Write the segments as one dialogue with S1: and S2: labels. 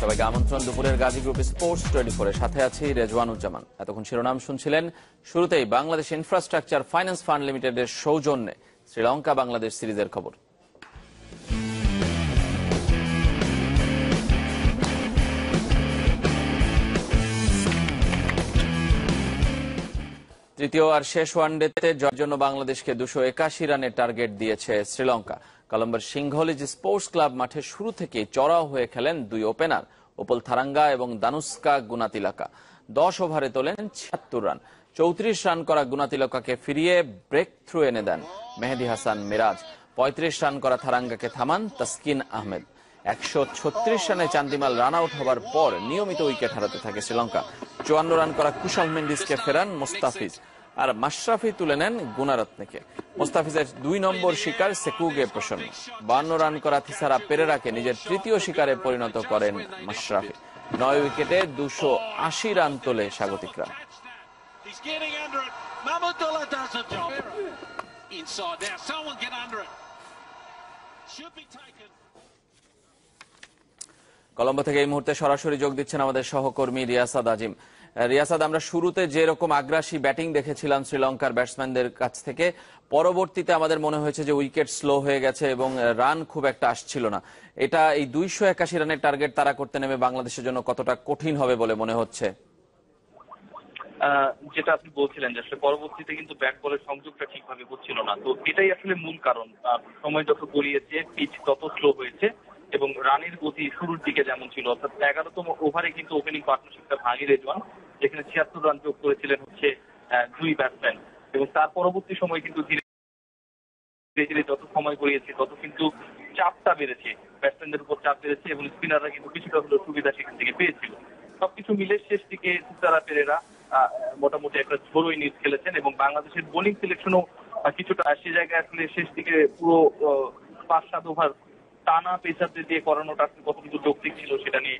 S1: সবাইকে আমন্ত্রণ দুপুরের গাজী গ্রুপ স্পোর্টস টোয়েন্টি ফোরের সাথে আছি রেজওয়ানুজ্জামান। এতক্ষণ শিরোনাম শুনছিলেন শুরুতেই বাংলাদেশ ইনফ্রাস্ট্রাকচার ফাইন্যান্স ফান্ড লিমিটেডের সৌজন্যে শ্রীলঙ্কা বাংলাদেশ সিরিজের খবর। তৃতীয় আর শেষ ওয়ানডেতে জয়ের জন্য বাংলাদেশকে দুশো একাশি রানের টার্গেট দিয়েছে শ্রীলঙ্কা। কলম্বোর সিংহলিজ স্পোর্টস ক্লাব মাঠে শুরু থেকেই চড়াও হয়ে খেলেন দুই ওপেনার, ওপল থারাঙ্গা এবং দানুস্কা গুনাতিলাকা। দশ ওভারে তোলেন ছিয়াত্তর রান। চৌত্রিশ রান করা গুনাতিলকাকে ফিরিয়ে ব্রেক থ্রু এনে দেন মেহেদি হাসান মিরাজ। পঁয়ত্রিশ রান করা থারাঙ্গাকে থামান তাসকিন আহমেদ। একশো ছত্রিশ রানে চান্দিমাল রান আউট হবার পর নিয়মিত উইকেট হারাতে থাকে শ্রীলঙ্কা। চুয়ান্ন রান করা কুশল মেন্ডিসকে ফেরান মোস্তাফিজ। আর মাশরাফি তুলে নেন গুনারত্নেকে মোস্তাফিজের দুই নম্বর শিকার সেকুগে প্রসন্ন। বান্ন রান করা থিসারা পেরেরাকে নিজের তৃতীয় শিকারে পরিণত করেন মাশরাফি। নয় উইকেটে দুশো আশি রান তোলে স্বাগতিকরা. কলম্বো থেকে এই মুহূর্তে সরাসরি যোগ দিচ্ছেন আমাদের সহকর্মী রিয়াসাদ আজিম। রিয়াসাদ, আমরা শুরুতে যে রকম আগ্রাসী ব্যাটিং দেখেছিলাম শ্রীলঙ্কার ব্যাটসম্যানদের কাছ থেকে, পরবর্তীতে আমাদের মনে হয়েছে যে উইকেট স্লো হয়ে গেছে এবং রান খুব একটা আসছিল না। এটা এই দুইশো একাশি রানের টার্গেট তারা করতে নেমে বাংলাদেশের জন্য কতটা কঠিন হবে বলে মনে হচ্ছে?
S2: যেটা আপনি বলছিলেন যে আসলে পরবর্তীতে কিন্তু ব্যাট বলের সংযোগটা ঠিকভাবে হচ্ছিল না। তো এটাই আসলে মূল কারণ। সময় যত গড়িয়েছে পিচ তত স্লো হয়েছে। এবং রানের গতি শুরুর দিকে যেমন ছিল, অর্থাৎ এগারোতম ওভারে কিন্তু ওপেনিং পার্টনারশিপটা ভাঙি রেজওয়ান যেখানে ছিয়াত্তর রান যোগ করেছিলেন হচ্ছে দুই ব্যাটসম্যান এবং তার পরবর্তী সময় কিন্তু ধীরে ধীরে যত সময় গড়িয়েছে, তত কিন্তু চাপটা বেড়েছে। ব্যাটসম্যানদের উপর চাপ বেড়েছে এবং স্পিনাররা কিন্তু কিছুটা হলেও সুবিধা সেখান থেকে পেয়েছিল। সবকিছু মিলে শেষ দিকে সিতারা পেরেরা মোটামুটি একটা ঝোড়ো ইনিংস খেলেছেন এবং বাংলাদেশের বোলিং সিলেকশনও কিছুটা, সে জায়গায় আসলে শেষ দিকে পুরো পাঁচ, সাত ওভার টানা পেসারদের দিয়ে করানোটা আসলে কতটুকু যৌক্তিক ছিল সেটা নিয়ে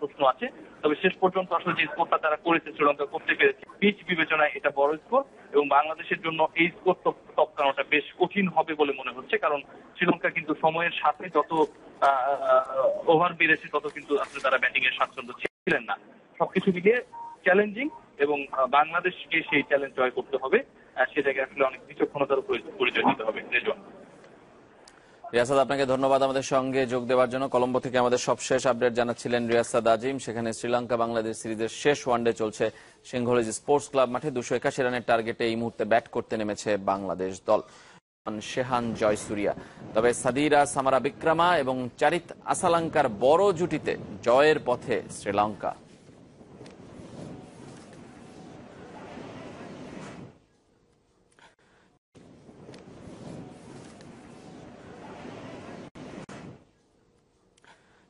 S2: প্রশ্ন আছে। তবে শেষ পর্যন্ত আসলে যে স্কোরটা তারা করেছে শ্রীলঙ্কা করতে পেরেছে। পিচ বিবেচনায় এটা বড় স্কোর এবং বাংলাদেশের জন্য এই স্কোর টপকানোটা বেশ কঠিন হবে বলে মনে হচ্ছে। কারণ শ্রীলঙ্কা কিন্তু সময়ের সাথে যত ওভার বেড়েছে তত কিন্তু আসলে তারা ব্যাটিং এর স্বাচ্ছন্দ্য ছিলেন না। সবকিছু মিলিয়ে চ্যালেঞ্জিং এবং বাংলাদেশকে সেই চ্যালেঞ্জ জয় করতে হবে। আহ, সে জায়গায় আসলে অনেক বিচক্ষণতার পরিচয় দিতে হবে।
S1: রিয়াসাদ, আপনাকে ধন্যবাদ আমাদের সঙ্গে যোগ দেওয়ার জন্য। কলম্বো থেকে আমাদের সবশেষ আপডেট জানাচ্ছিলেন রিয়াসাদ আজিম। সেখানে শ্রীলঙ্কা বাংলাদেশ সিরিজের শেষ ওয়ানডে চলছে সিংহলিজ স্পোর্টস ক্লাব মাঠে। দুশো একাশি রানের টার্গেটে এই মুহূর্তে ব্যাট করতে নেমেছে বাংলাদেশ দল। শেহান জয়সুরিয়া। তবে সাদিরা, সামারা বিক্রমা এবং চারিত আসালাঙ্কার বড় জুটিতে জয়ের পথে শ্রীলঙ্কা।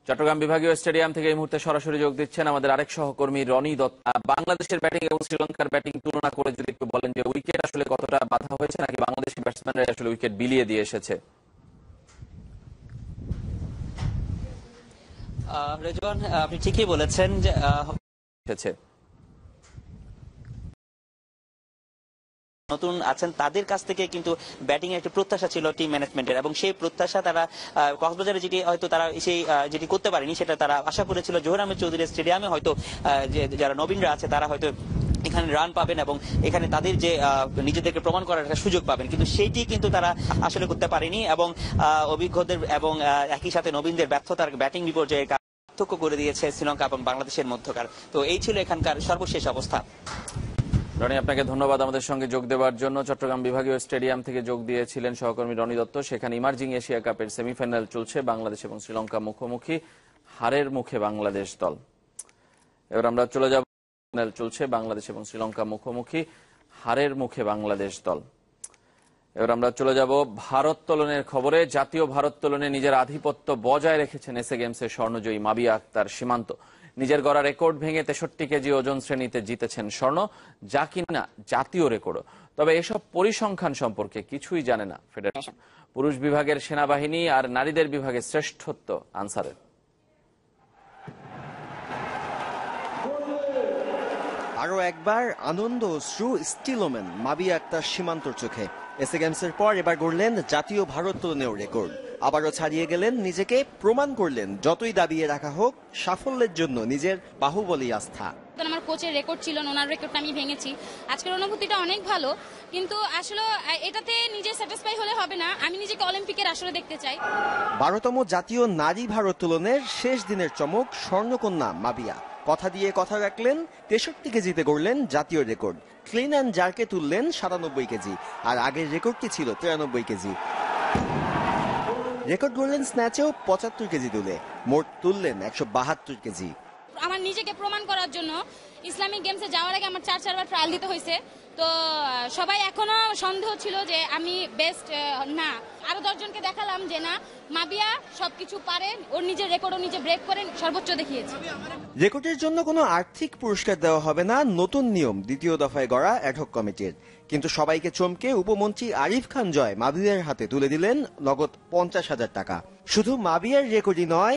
S1: চট্টগ্রাম বিভাগীয় স্টেডিয়াম থেকে এই মুহূর্তে সরাসরি যোগ দিচ্ছেন আমাদের আরেক সহকর্মী রনি দত্ত। বাংলাদেশের ব্যাটিং এবং শ্রীলঙ্কার ব্যাটিং তুলনা করে যদি একটু বলেন যে উইকেট আসলে কতটা বাধা হয়েছে নাকি বাংলাদেশি ব্যাটসম্যানরা আসলে উইকেট বিলিয়ে দিয়ে এসেছে?
S3: আহ, রেজওয়ান আপনি ঠিকই বলেছেন যে আহ,
S1: এসেছে
S3: নতুন আছেন, তাদের কাছ থেকে কিন্তু ব্যাটিং এর একটা প্রত্যাশা ছিল টিম ম্যানেজমেন্টের এবং সেই প্রত্যাশা তারা কক্সবাজারে যেটি হয়তো তারা সেই যেটি করতে পারেনি সেটা তারা আশা করেছিল জোহর আহমেদ চৌধুরী স্টেডিয়ামে হয়তো যারা নবীনরা আছে তারা হয়তো এখানে রান পাবেন এবং এখানে তাদের যে নিজেদেরকে প্রমাণ করার একটা সুযোগ পাবেন। কিন্তু সেইটি কিন্তু তারা আসলে করতে পারেনি এবং অভিজ্ঞদের এবং একই সাথে নবীনদের ব্যর্থতার ব্যাটিং বিপর্যয়ে পার্থক্য করে দিয়েছে শ্রীলঙ্কা এবং বাংলাদেশের মধ্যকার। তো এই ছিল এখানকার সর্বশেষ অবস্থা।
S1: রনি, আপনাকে ধন্যবাদ আমাদের সঙ্গে যোগ দেওয়ার জন্য। চট্টগ্রাম বিভাগীয় স্টেডিয়াম থেকে যোগ দিয়েছিলেন সহকর্মী রনি দত্ত। সেখানে ইমার্জিং এশিয়া কাপের সেমিফাইনাল চলছে বাংলাদেশ এবং শ্রীলঙ্কা মুখোমুখি হারের মুখে বাংলাদেশ দল। এবার আমরা চলে যাব। ফাইনাল চলছে বাংলাদেশ এবং শ্রীলঙ্কা মুখোমুখি হারের মুখে বাংলাদেশ দল। এবার আমরা চলে যাব ভারোত্তোলনের খবরে। জাতীয় ভারোত্তোলনে নিজের আধিপত্য বজায় রেখেছেন এসএ গেমসের স্বর্ণজয়ী মাবিয়া আক্তার সীমান্ত। নিজের গড়া রেকর্ড ভেঙে তেষট্টি কেজি ওজন শ্রেণীতে জিতেছেন স্বর্ণ, যা কিনা জাতীয় রেকর্ড। তবে এসব পরিসংখ্যান সম্পর্কে কিছুই জানে না ফেডারেশন। পুরুষ বিভাগের সেনাবাহিনী আর নারীদের বিভাগে শ্রেষ্ঠত্ব আনসারের।
S4: আরও একবার আনন্দ অশ্রু স্টিলোম্যান মাবি আক্তার সীমান্তর চোখে। এসএ গেমসের পর এবার গড়লেন জাতীয় ভারোত্তোলনেও রেকর্ড। আবারও ছাড়িয়ে গেলেন নিজেকে প্রমাণ করলেন যতই দাবিয়ে রাখা হোক সাফল্যের জন্য নিজের বাহুবলী আস্থা।
S5: আমার কোচের রেকর্ড ছিল ওনার রেকর্ডটা আমি ভেঙেছি। আজকের অনুভূতিটা অনেক ভালো কিন্তু আসলে এটাতে নিজে স্যাটিসফাই হলে হবে না। আমি নিজেকে অলিম্পিকের আসলে দেখতে চাই।
S4: বারোতম জাতীয় নারী ভারোত্তোলনের শেষ দিনের চমক স্বর্ণকন্যা মাবিয়া। কথা দিয়ে কথা রাখলেন তেষট্টি কেজিতে গড়লেন জাতীয় রেকর্ড ক্লিন অ্যান্ড জার্কে তুললেন সাতানব্বই কেজি, আর আগের রেকর্ডটি ছিল তিরানব্বই কেজি। রেকর্ড গড়লেন স্ন্যাচেও পঁচাত্তর কেজি তুলে, মোট তুললেন একশো বাহাত্তর কেজি।
S5: আমার নিজেকে প্রমাণ করার জন্য ইসলামিক গেমসে যাওয়ার আগে আমার চার চারবার ট্রায়াল দিতে হয়েছে। তো সবাই এখনও সন্দেহ ছিল যে আমি বেস্ট না। আরও দশজনকে দেখালাম যে না, মাবিয়া সবকিছু পারে, ওর নিজের রেকর্ড ও নিজে ব্রেক করে সর্বোচ্চ দেখিয়েছে।
S4: রেকর্ডের জন্য কোনো আর্থিক পুরস্কার দেওয়া হবে না, নতুন নিয়ম দ্বিতীয় দফায় গড়া অ্যাডহক কমিটির কিন্তু সবাইকে চমকে উপমন্ত্রী আরিফ খান জয় মাবিয়ার হাতে তুলে দিলেন নগদ পঞ্চাশ হাজার টাকা। শুধু মাবিয়ার রেকর্ডই নয়